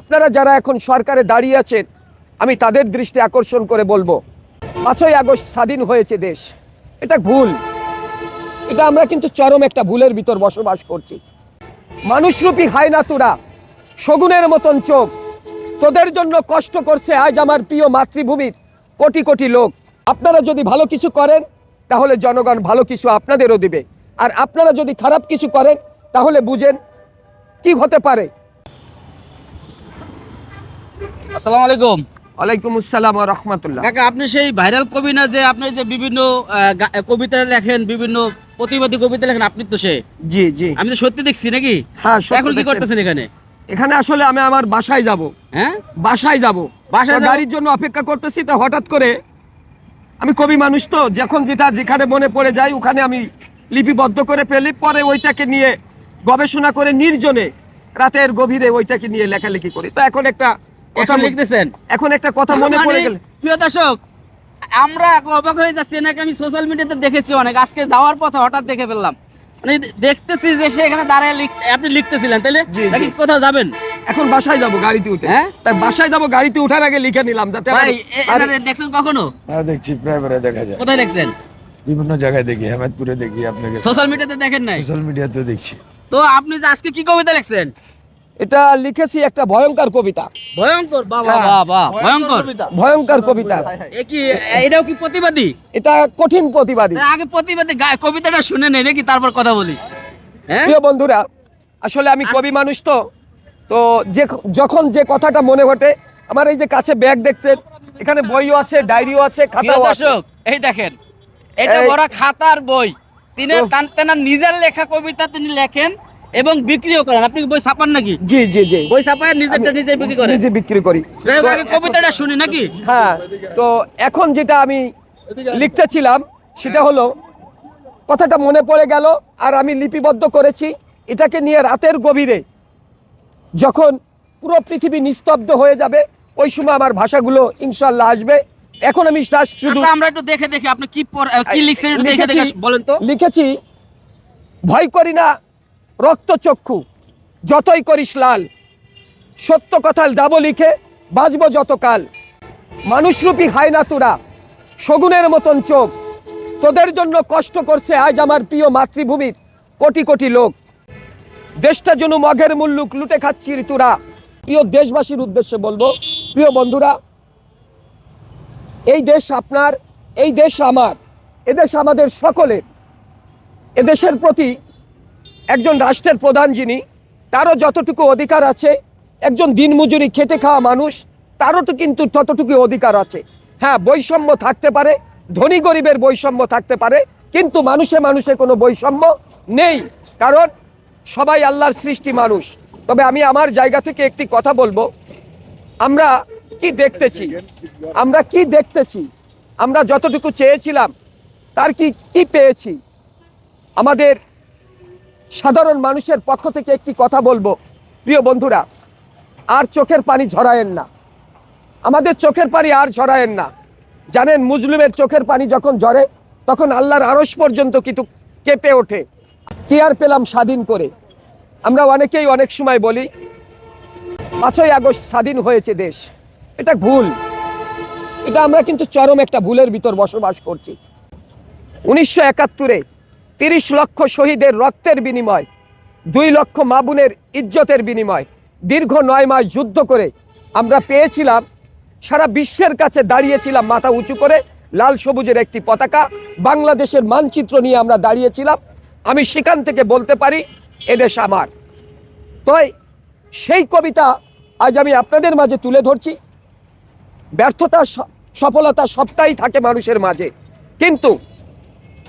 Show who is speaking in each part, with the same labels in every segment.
Speaker 1: আপনারা যারা এখন সরকারে দাঁড়িয়ে আছেন, আমি তাদের দৃষ্টি আকর্ষণ করে বলব, পাঁচই আগস্ট স্বাধীন হয়েছে দেশ। এটা ভুল। এটা আমরা কিন্তু চরম একটা ভুলের ভিতর বসবাস করছি। মানুষরূপী হায়না তোরা শগুনের মতন চোখ, তোদের জন্য কষ্ট করছে আজ আমার প্রিয় মাতৃভূমির কোটি কোটি লোক। আপনারা যদি ভালো কিছু করেন, তাহলে জনগণ ভালো কিছু আপনাদেরও দিবে। আর আপনারা যদি খারাপ কিছু করেন, তাহলে বুঝেন কি হতে পারে।
Speaker 2: আসসালামু আলাইকুম।
Speaker 1: ওয়ালাইকুম আসসালাম রহমতুল্লাহ।
Speaker 2: কাকা আপনি সেই ভাইরাল কবি না যে আপনি যে বিভিন্ন কবিতা লেখেন বিভিন্ন প্রতিবাদী কবিতা লেখেন আপনি তো সে।
Speaker 1: জি জি।
Speaker 2: আমি তো সত্যি দেখছি নাকি?
Speaker 1: হ্যাঁ
Speaker 2: এখন কি করতেছেন এখানে?
Speaker 1: এখানে আসলে আমি আমার বাসায় যাব।
Speaker 2: হ্যাঁ?
Speaker 1: বাসায় যাব।
Speaker 2: বাসায়
Speaker 1: গাড়ির জন্য অপেক্ষা করতেছি তো হঠাৎ করে আমি কবি মানুষ তো যখন যেটা যেখানে মনে পড়ে যায় ওখানে আমি লিপিবদ্ধ করে ফেলি পরে ওইটাকে নিয়ে গবেষণা করে নির্জনে রাতের গভীরে ওইটাকে নিয়ে লেখালেখি করি। তো এখন একটা কথা
Speaker 2: লিখতেছেন।
Speaker 1: এখন একটা কথা মনে পড়ে
Speaker 2: মানে,
Speaker 1: গেল।
Speaker 2: প্রিয় দর্শক আমরা অবাক হয়ে যাচ্ছি নাকি আমি সোশ্যাল মিডিয়াতে দেখেছি অনেক। আজকে যাওয়ার পথে হঠাৎ দেখে ফেললাম। মানে দেখতেছি যে সে এখানে দাঁড়ায় আপনি লিখতেছিলেন। নাকি কোথাও যাবেন?
Speaker 1: এখন বাসায় যাব গাড়িতে উঠে।
Speaker 2: হ্যাঁ?
Speaker 1: তাই বাসায় যাব গাড়িতে উঠার আগে লিখে নিলাম যাতে
Speaker 2: ভাই এখানে দেখছেন কখনো?
Speaker 3: হ্যাঁ দেখছি প্রায় প্রায় দেখা যায়।
Speaker 2: কোথায় দেখছেন?
Speaker 3: বিভিন্ন জায়গায় দেখি হেমাদপুরে দেখি আপনাকে।
Speaker 2: সোশ্যাল মিডিয়াতে দেখেন নাই?
Speaker 3: সোশ্যাল মিডিয়াতেও দেখছি।
Speaker 2: তো আপনি যে আজকে কি কবিতা লিখছেন?
Speaker 1: এটা লিখেছি একটা ভয়ঙ্কর কবিতা।
Speaker 2: ভয়ঙ্কর বাবা।
Speaker 1: হ্যাঁ।
Speaker 2: বাবা। ভয়ঙ্কর
Speaker 1: ভয়ঙ্কর কবিতা।
Speaker 2: কি এটাও কি প্রতিবাদী?
Speaker 1: এটা কঠিন প্রতিবাদী।
Speaker 2: আগে প্রতিবাদী কবিতাটা শুনে নেই নাকি তারপর কথা বলি। হ্যাঁ?
Speaker 1: প্রিয় বন্ধুরা আসলে আমি কবি মানুষ তো তো যে যখন যে কথাটা মনে ঘটে আমার এই যে কাছে ব্যাগ দেখছেন এখানে বইও আছে ডায়েরিও আছে খাতাও আছে।
Speaker 2: দর্শক এই দেখেন এটা বড় খাতার বই। তিনি নিজের লেখা কবিতা তিনি লেখেন এবং বিক্রিও করেন। আপনি বই ছাপান নাকি?
Speaker 1: জি জি জি।
Speaker 2: বই ছাপায় নিজেরটা নিজে বিক্রি করেন।
Speaker 1: নিজে বিক্রি করি।
Speaker 2: কবিতাটা শুনি নাকি?
Speaker 1: হ্যাঁ তো এখন যেটা আমি লিখতেছিলাম সেটা হলো কথাটা মনে পড়ে গেল আর আমি লিপিবদ্ধ করেছি। এটাকে নিয়ে রাতের গভীরে যখন পুরো পৃথিবী নিস্তব্ধ হয়ে যাবে ওই সময় আমার ভাষাগুলো ইনশাল্লাহ আসবে। এখন আমি শুধু
Speaker 2: আচ্ছা আমরা একটু দেখে দেখে আপনি কি কি লিখছেন দেখে দেখে বলেন তো।
Speaker 1: লিখেছি ভয় করি না রক্তচক্ষু, যতই করিস লাল। সত্য কথা দাব লিখে বাজব যতকাল। মানুষরূপী হায় না তোরা, শগুনের মতন চোখ। তোদের জন্য কষ্ট করছে আজ আমার প্রিয় মাতৃভূমির কোটি কোটি লোক। দেশটা যেন মগের মুল্লুক লুটে খাচ্ছির তোরা। প্রিয় দেশবাসীর উদ্দেশ্যে বলব, প্রিয় বন্ধুরা, এই দেশ আপনার, এই দেশ আমার এদেশ আমাদের সকলের। এদেশের প্রতি একজন রাষ্ট্রের প্রধান যিনি, তারও যতটুকু অধিকার আছে, একজন দিনমজুরি খেটে খাওয়া মানুষ, তারও তো কিন্তু ততটুকু অধিকার আছে। হ্যাঁ বৈষম্য থাকতে পারে, ধনী গরিবের বৈষম্য থাকতে পারে, কিন্তু মানুষে মানুষে কোনো বৈষম্য নেই, কারণ সবাই আল্লাহর সৃষ্টি মানুষ। তবে আমি আমার জায়গা থেকে একটি কথা বলব। আমরা কি দেখতেছি? আমরা কি দেখতেছি? আমরা যতটুকু চেয়েছিলাম, তার কি কি পেয়েছি? আমাদের সাধারণ মানুষের পক্ষ থেকে একটি কথা বলব। প্রিয় বন্ধুরা, আর চোখের পানি ঝরায়েন না। আমাদের চোখের পানি আর ঝরায়েন না। জানেন, মুজলুমের চোখের পানি যখন ঝরে, তখন আল্লাহর আড়স পর্যন্ত কিন্তু কেঁপে ওঠে। কে আর পেলাম স্বাধীন করে? আমরা অনেকেই অনেক সময় বলি, পাঁচই আগস্ট স্বাধীন হয়েছে দেশ। এটা ভুল। এটা আমরা কিন্তু চরম একটা ভুলের ভিতর বসবাস করছি। উনিশশো একাত্তরে তিরিশ লক্ষ শহীদের রক্তের বিনিময়, দুই লক্ষ মাবুনের ইজ্জতের বিনিময়। দীর্ঘ নয় মাস যুদ্ধ করে আমরা পেয়েছিলাম, সারা বিশ্বের কাছে দাঁড়িয়েছিলাম মাথা উঁচু করে, লাল সবুজের একটি পতাকা, বাংলাদেশের মানচিত্র নিয়ে আমরা দাঁড়িয়েছিলাম। আমি সেখান থেকে বলতে পারি এদেশ আমার। তাই সেই কবিতা আজ আমি আপনাদের মাঝে তুলে ধরছি। ব্যর্থতা সফলতা সবটাই থাকে মানুষের মাঝে। কিন্তু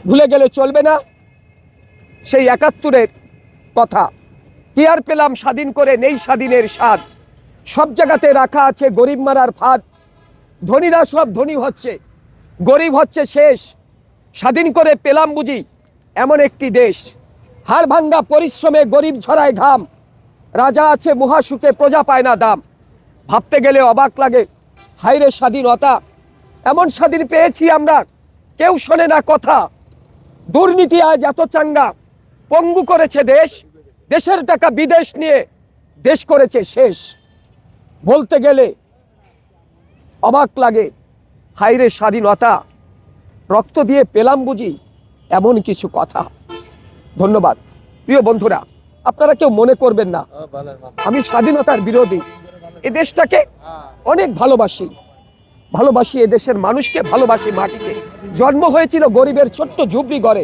Speaker 1: ভুলে গেলে চলবে না। সেই একাত্তরের কথা। কি আর পেলাম স্বাধীন করে নেই স্বাধীনের স্বাদ? সব জায়গাতে রাখা আছে গরিব মারার ফাঁদ। ধনীরা সব ধনী হচ্ছে। গরিব হচ্ছে শেষ। স্বাধীন করে পেলাম বুঝি এমন একটি দেশ। হাড় ভাঙ্গা পরিশ্রমে গরিব ঝরায় ঘাম। রাজা আছে মহাসুখে, প্রজা পায় না দাম। ভাবতে গেলে অবাক লাগে হাইরে স্বাধীনতা। এমন স্বাধীন পেয়েছি আমরা, কেউ শোনে না কথা। দুর্নীতি আজ এত চাঙ্গা। পঙ্গু করেছে দেশ, দেশের টাকা বিদেশ নিয়ে দেশ করেছে শেষ। বলতে গেলে অবাক লাগে, হাইরে স্বাধীনতা, রক্ত দিয়ে পেলাম বুঝি এমন কিছু কথা। ধন্যবাদ। প্রিয় বন্ধুরা, আপনারা কেউ মনে করবেন না, আমি স্বাধীনতার বিরোধী। এ দেশটাকে অনেক ভালোবাসি। ভালোবাসি এ দেশের মানুষকে, ভালোবাসি মাটিকে। জন্ম হয়েছিল গরিবের ছোট্ট ঝুপড়ি ঘরে।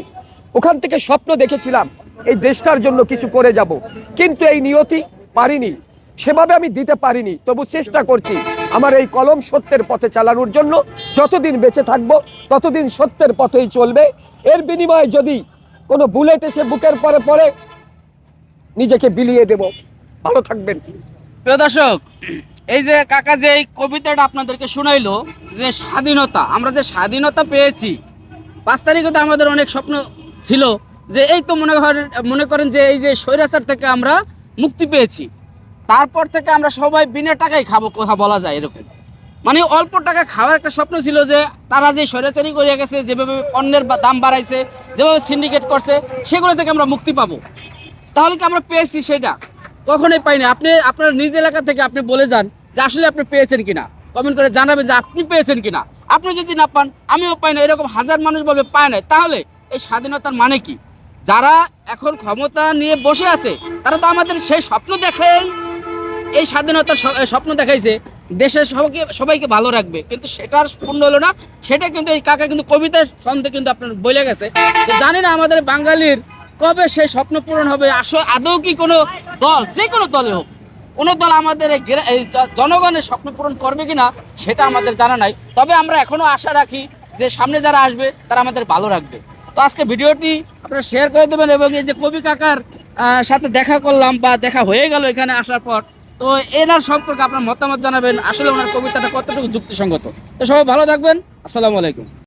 Speaker 1: ওখান থেকে স্বপ্ন দেখেছিলাম, এই দেশটার জন্য কিছু করে যাব। কিন্তু এই নিয়তি পারিনি। সেভাবে আমি দিতে পারিনি। তবু চেষ্টা করছি আমার এই কলম সত্যের পথে চালানোর জন্য। যতদিন বেঁচে থাকব, ততদিন সত্যের পথেই চলবে। এর বিনিময়ে যদি কোনো বুলেট এসে বুকের পরে পরে নিজেকে বিলিয়ে দেব। ভালো থাকবেন।
Speaker 2: প্রিয় দর্শক, এই যে কাকা যে এই কবিতাটা আপনাদেরকে শুনাইলো, যে স্বাধীনতা, আমরা যে স্বাধীনতা পেয়েছি পাঁচ তারিখে তো আমাদের অনেক স্বপ্ন ছিল যে এই তো মনে করেন মনে করেন যে এই যে স্বৈরাচার থেকে আমরা মুক্তি পেয়েছি। তারপর থেকে আমরা সবাই বিনা টাকায় খাব, কথা বলা যায় এরকম। মানে অল্প টাকা খাওয়ার একটা স্বপ্ন ছিল যে তারা যে স্বৈরাচারী করিয়া গেছে, যেভাবে বা- দাম বাড়াইছে, যেভাবে সিন্ডিকেট করছে, সেগুলো থেকে আমরা মুক্তি পাবো। তাহলে কি আমরা পেয়েছি সেটা? কখনোই পাইনি। আপনি, আপনার নিজ এলাকা থেকে আপনি বলে যান যে আসলে আপনি পেয়েছেন কিনা। কমেন্ট করে জানাবেন যে আপনি পেয়েছেন কিনা। আপনি যদি না পান, আমিও পাই না। এরকম হাজার মানুষ বলবে, পায় না তাহলে এই স্বাধীনতার মানে কি? যারা এখন ক্ষমতা নিয়ে বসে আছে, তারা তো আমাদের সেই স্বপ্ন দেখেই, এই স্বাধীনতার স্বপ্ন দেখাইছে। দেশের সবাইকে সবাইকে ভালো রাখবে। কিন্তু সেটার পূর্ণ হলো না। সেটা কিন্তু এই কাকা কিন্তু কবিতার ছন্দে কিন্তু আপনার বলে গেছে। জানি না আমাদের বাঙালির কবে সেই স্বপ্ন পূরণ হবে। আসলে আদৌ কি কোনো দল, যে কোনো দলে হোক, কোনো দল আমাদের এই জনগণের স্বপ্ন পূরণ করবে কিনা, সেটা আমাদের জানা নাই। তবে আমরা এখনও আশা রাখি যে সামনে যারা আসবে, তারা আমাদের ভালো রাখবে। তো আজকে ভিডিওটি আপনারা শেয়ার করে দেবেন এবং এই যে কবি কাকার সাথে দেখা করলাম বা দেখা হয়ে গেল এখানে আসার পর, তো এনার সম্পর্কে আপনার মতামত জানাবেন। আসলে ওনার কবিতাটা কতটুকু যুক্তিসঙ্গত? তো সবাই ভালো থাকবেন। আসসালামু আলাইকুম।